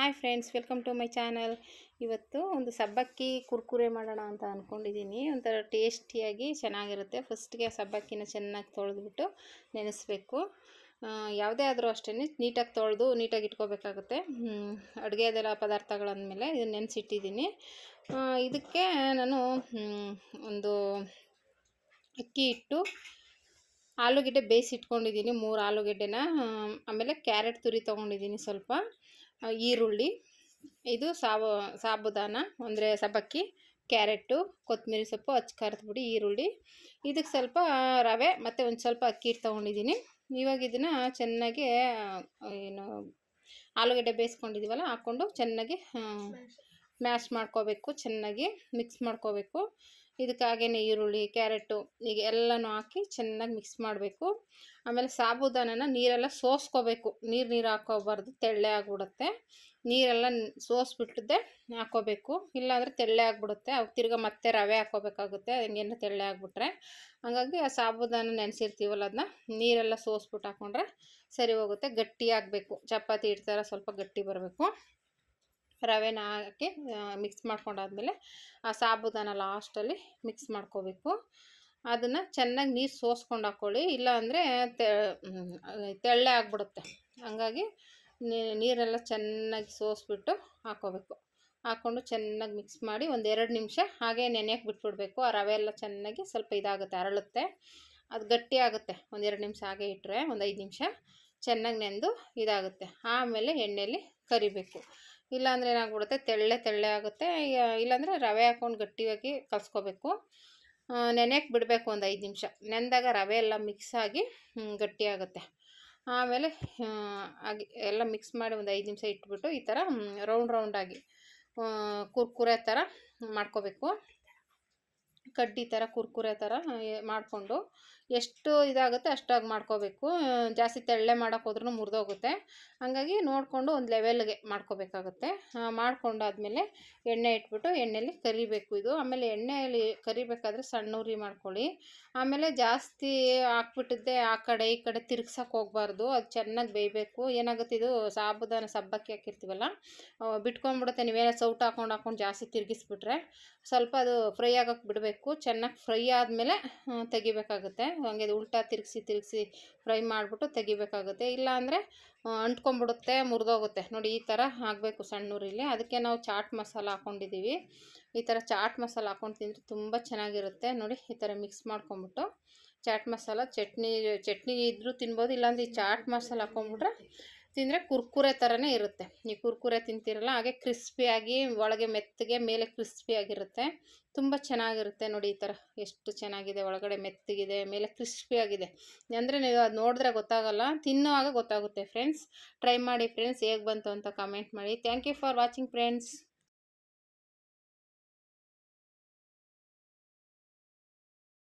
Hi friends welcome to my channel ಇವತ್ತು ಒಂದು ಸಬ್ಬಕ್ಕಿ ಕುರ್ಕುರೆ ಮಾಡೋಣ ಅಂತ ಅಂದ್ಕೊಂಡಿದ್ದೀನಿ ಒಂಥರ ಟೇಸ್ಟಿಯಾಗಿ ಚೆನ್ನಾಗಿರುತ್ತೆ. ಫಸ್ಟ್ಗೆ ಸಬ್ಬಕ್ಕಿನ ಚೆನ್ನಾಗಿ ತೊಳೆದ್ಬಿಟ್ಟು ನೆನೆಸ್ಬೇಕು. ಯಾವುದೇ ಆದರೂ ಅಷ್ಟೇ ನೀಟಾಗಿ ತೊಳೆದು ನೀಟಾಗಿ ಇಟ್ಕೋಬೇಕಾಗುತ್ತೆ. ಅಡುಗೆದೆಲ್ಲ ಪದಾರ್ಥಗಳಂದಮೇಲೆ ಇದನ್ನು ನೆನೆಸಿಟ್ಟಿದ್ದೀನಿ ಇದಕ್ಕೆ ನಾನು ಒಂದು ಅಕ್ಕಿ ಇಟ್ಟು ಆಲೂಗೆಡ್ಡೆ ಬೇಯಿಸಿಟ್ಕೊಂಡಿದ್ದೀನಿ ಮೂರು ಆಲೂಗೆಡ್ಡೆನ, ಆಮೇಲೆ ಕ್ಯಾರೆಟ್ ತುರಿ ತೊಗೊಂಡಿದ್ದೀನಿ ಸ್ವಲ್ಪ. ಈರುಳ್ಳಿ, ಇದು ಸಾವು, ಸಾಬುದಾನ, ಅಂದರೆ ಸಬ್ಬಕ್ಕಿ ಕ್ಯಾರೆಟು ಕೊತ್ತಂಬರಿ ಸೊಪ್ಪು ಹಚ್ಚ ಖಾರದ ಪುಡಿ, ಈರುಳ್ಳಿ. ಇದಕ್ಕೆ ಸ್ವಲ್ಪ ರವೆ ಮತ್ತು ಒಂದು ಸ್ವಲ್ಪ ಅಕ್ಕಿ ಹಿಟ್ಟು ತೊಗೊಂಡಿದ್ದೀನಿ. ಇವಾಗ ಇದನ್ನು ಚೆನ್ನಾಗಿ ಏನು, ಆಲೂಗಡ್ಡೆ ಬೇಯಿಸ್ಕೊಂಡಿದ್ದೀವಲ್ಲ ಹಾಕ್ಕೊಂಡು ಚೆನ್ನಾಗಿ ಮ್ಯಾಶ್ ಮಾಡ್ಕೋಬೇಕು, ಚೆನ್ನಾಗಿ ಮಿಕ್ಸ್ ಮಾಡ್ಕೋಬೇಕು. ಇದಕ್ಕೆ ಹಾಗೇನೆ ಈರುಳ್ಳಿ, ಕ್ಯಾರೆಟು ಈಗ ಎಲ್ಲನೂ ಹಾಕಿ ಚೆನ್ನಾಗಿ ಮಿಕ್ಸ್ ಮಾಡಬೇಕು. ಆಮೇಲೆ ಸಾಬುದಾನನ ನೀರೆಲ್ಲ ಸೋಸ್ಕೋಬೇಕು. ನೀರು ನೀರು ಹಾಕೋಬಾರ್ದು ತೆಳ್ಳೆ ಆಗಿಬಿಡುತ್ತೆ. ನೀರೆಲ್ಲ ಸೋಸ್ಬಿಟ್ಟಿದ್ದೆ ಹಾಕೋಬೇಕು ಇಲ್ಲಾಂದರೆ ತೆಳ್ಳೆ ಆಗಿಬಿಡುತ್ತೆ. ಅವು ತಿರ್ಗಿ ಮತ್ತೆ ರವೆ ಹಾಕೋಬೇಕಾಗುತ್ತೆ ಹಿಂಗೇನು ತೆಳ್ಳೆ ಆಗಿಬಿಟ್ರೆ. ಹಾಗಾಗಿ ಆ ಸಾಬುದಾನ ನೆನೆಸಿರ್ತೀವಲ್ಲ ಅದನ್ನ ನೀರೆಲ್ಲ ಸೋಸ್ಬಿಟ್ಟು ಹಾಕ್ಕೊಂಡ್ರೆ ಸರಿ ಹೋಗುತ್ತೆ. ಗಟ್ಟಿ ಆಗಬೇಕು. ಚಪಾತಿ ಇಡ್ತಾರ ಸ್ವಲ್ಪ ಗಟ್ಟಿ ಬರಬೇಕು. ರವೆನ ಹಾಕಿ ಮಿಕ್ಸ್ ಮಾಡ್ಕೊಂಡಾದ್ಮೇಲೆ ಆ ಸಾಬುದಾನ ಲಾಸ್ಟಲ್ಲಿ ಮಿಕ್ಸ್ ಮಾಡ್ಕೋಬೇಕು. ಅದನ್ನು ಚೆನ್ನಾಗಿ ನೀರು ಸೋಸ್ಕೊಂಡು ಹಾಕ್ಕೊಳ್ಳಿ ಇಲ್ಲ ಅಂದರೆ ತೆಳ್ಳೆ ಆಗಿಬಿಡುತ್ತೆ. ಹಂಗಾಗಿ ನೀರೆಲ್ಲ ಚೆನ್ನಾಗಿ ಸೋಸ್ಬಿಟ್ಟು ಹಾಕ್ಕೋಬೇಕು ಹಾಕ್ಕೊಂಡು ಚೆನ್ನಾಗಿ ಮಿಕ್ಸ್ ಮಾಡಿ ಒಂದು ಎರಡು ನಿಮಿಷ ಹಾಗೆ ನೆನೆಯಕ್ಕೆ ಬಿಟ್ಬಿಡಬೇಕು. ಆ ರವೆ ಎಲ್ಲ ಚೆನ್ನಾಗಿ ಸ್ವಲ್ಪ ಇದಾಗುತ್ತೆ, ಅರಳುತ್ತೆ. ಅದು ಗಟ್ಟಿ ಆಗುತ್ತೆ. ಎರಡು ನಿಮಿಷ ಹಾಗೆ ಇಟ್ಟರೆ ಒಂದು ಐದು ನಿಮಿಷ ಚೆನ್ನಾಗಿ ನೆಂದು ಇದಾಗುತ್ತೆ. ಆಮೇಲೆ ಎಣ್ಣೆಯಲ್ಲಿ ಕರಿಬೇಕು. ಇಲ್ಲಾಂದರೆ ಏನಾಗ್ಬಿಡುತ್ತೆ? ತೆಳ್ಳೆ ತೆಳ್ಳೆ ಆಗುತ್ತೆ. ಇಲ್ಲಾಂದರೆ ರವೆ ಹಾಕ್ಕೊಂಡು ಗಟ್ಟಿಯಾಗಿ ಕಲಿಸ್ಕೋಬೇಕು. ನೆನೆಯಕ್ಕೆ ಬಿಡಬೇಕು ಒಂದು ಐದು ನಿಮಿಷ. ನೆಂದಾಗ ರವೆ ಎಲ್ಲ ಮಿಕ್ಸ್ ಆಗಿ ಗಟ್ಟಿಯಾಗುತ್ತೆ ಆಮೇಲೆ ಆಗಿ ಎಲ್ಲ ಮಿಕ್ಸ್ ಮಾಡಿ ಒಂದು ಐದು ನಿಮಿಷ ಇಟ್ಬಿಟ್ಟು ಈ ಥರ ರೌಂಡ್ ರೌಂಡಾಗಿ ಕುರ್ಕುರೆ ಥರ ಮಾಡ್ಕೋಬೇಕು. ಕಡ್ಡಿ ಥರ ಕುರ್ಕುರೆ ಥರ ಮಾಡಿಕೊಂಡು ಎಷ್ಟು ಇದಾಗುತ್ತೆ ಅಷ್ಟಾಗಿ ಮಾಡ್ಕೋಬೇಕು. ಜಾಸ್ತಿ ತೆಳ್ಳೆ ಮಾಡೋಕೆ ಹೋದ್ರೂ ಮುರಿದೋಗುತ್ತೆ. ಹಾಗಾಗಿ ನೋಡಿಕೊಂಡು ಒಂದು ಲೆವೆಲ್ಗೆ ಮಾಡ್ಕೋಬೇಕಾಗುತ್ತೆ. ಮಾಡ್ಕೊಂಡಾದ್ಮೇಲೆ ಎಣ್ಣೆ ಇಟ್ಬಿಟ್ಟು ಎಣ್ಣೆಯಲ್ಲಿ ಕರಿಬೇಕು ಇದು. ಆಮೇಲೆ ಎಣ್ಣೆಯಲ್ಲಿ ಕರಿಬೇಕಾದ್ರೆ ಸಣ್ಣ ಉರಿ ಮಾಡ್ಕೊಳ್ಳಿ. ಆಮೇಲೆ ಜಾಸ್ತಿ ಹಾಕ್ಬಿಟ್ಟಿದ್ದೆ ಆ ಕಡೆ, ಈ ಕಡೆ ತಿರ್ಗ್ಸಕ್ಕೆ ಹೋಗ್ಬಾರ್ದು. ಅದು ಚೆನ್ನಾಗಿ ಬೇಯಬೇಕು. ಏನಾಗುತ್ತೆ ಇದು ಸಾಬುದಾನ ಸಬ್ಬಕ್ಕಿ ಹಾಕಿರ್ತೀವಲ್ಲ ಬಿಟ್ಕೊಂಡ್ಬಿಡುತ್ತೆ. ನೀವೇನೋ ಸೌಟ್ ಹಾಕೊಂಡು ಹಾಕೊಂಡು ಜಾಸ್ತಿ ತಿರುಗಿಸ್ಬಿಟ್ರೆ ಸ್ವಲ್ಪ ಅದು ಫ್ರೈ ಆಗೋಕ್ಕೆ ಬಿಡಬೇಕು. ಚೆನ್ನಾಗಿ ಫ್ರೈ ಆದಮೇಲೆ ತೆಗಿಬೇಕಾಗುತ್ತೆ. ಹಂಗೆ ಉಲ್ಟಾ ತಿರುಗಿಸಿ ತಿರುಗಿಸಿ ಫ್ರೈ ಮಾಡಿಬಿಟ್ಟು ತೆಗಿಬೇಕಾಗುತ್ತೆ. ಇಲ್ಲಾಂದರೆ ಅಂಟ್ಕೊಂಬಿಡುತ್ತೆ ಮುರಿದೋಗುತ್ತೆ. ನೋಡಿ, ಈ ಥರ ಆಗಬೇಕು ಸಣ್ಣೂರಿಲಿ ಅದಕ್ಕೆ ನಾವು ಚಾಟ್ ಮಸಾಲ ಹಾಕ್ಕೊಂಡಿದ್ದೀವಿ ಈ ಥರ ಚಾಟ್ ಮಸಾಲ ಹಾಕ್ಕೊಂಡು ತಿಂದರೆ ತುಂಬ ಚೆನ್ನಾಗಿರುತ್ತೆ. ನೋಡಿ, ಈ ಥರ ಮಿಕ್ಸ್ ಮಾಡ್ಕೊಂಬಿಟ್ಟು ಚಾಟ್ ಮಸಾಲ, ಚಟ್ನಿ ಚಟ್ನಿ ಇದ್ದರೂ ತಿನ್ಬೋದು. ಇಲ್ಲಾಂದ್ರೆ ಈ ಚಾಟ್ ಮಸಾಲ ಹಾಕ್ಕೊಂಬಿಟ್ರೆ ತಿಂದರೆ ಕುರ್ಕುರೆ ಥರನೇ ಇರುತ್ತೆ. ಈ ಕುರ್ಕುರೆ ತಿಂತೀರಲ್ಲ, ಹಾಗೆ ಕ್ರಿಸ್ಪಿಯಾಗಿ ಒಳಗೆ ಮೆತ್ತಗೆ ಮೇಲೆ ಕ್ರಿಸ್ಪಿಯಾಗಿರುತ್ತೆ ತುಂಬ ಚೆನ್ನಾಗಿರುತ್ತೆ ನೋಡಿ ಈ ಥರ ಎಷ್ಟು ಚೆನ್ನಾಗಿದೆ, ಒಳಗಡೆ ಮೆತ್ತಗಿದೆ, ಮೇಲೆ ಕ್ರಿಸ್ಪಿಯಾಗಿದೆ ಅಂದರೆ ನೀವು ಅದು ನೋಡಿದ್ರೆ ಗೊತ್ತಾಗಲ್ಲ ತಿನ್ನುವಾಗ ಗೊತ್ತಾಗುತ್ತೆ ಫ್ರೆಂಡ್ಸ್ ಟ್ರೈ ಮಾಡಿ ಫ್ರೆಂಡ್ಸ್ ಹೇಗೆ ಬಂತು ಅಂತ ಕಮೆಂಟ್ ಮಾಡಿ. Thank you for watching friends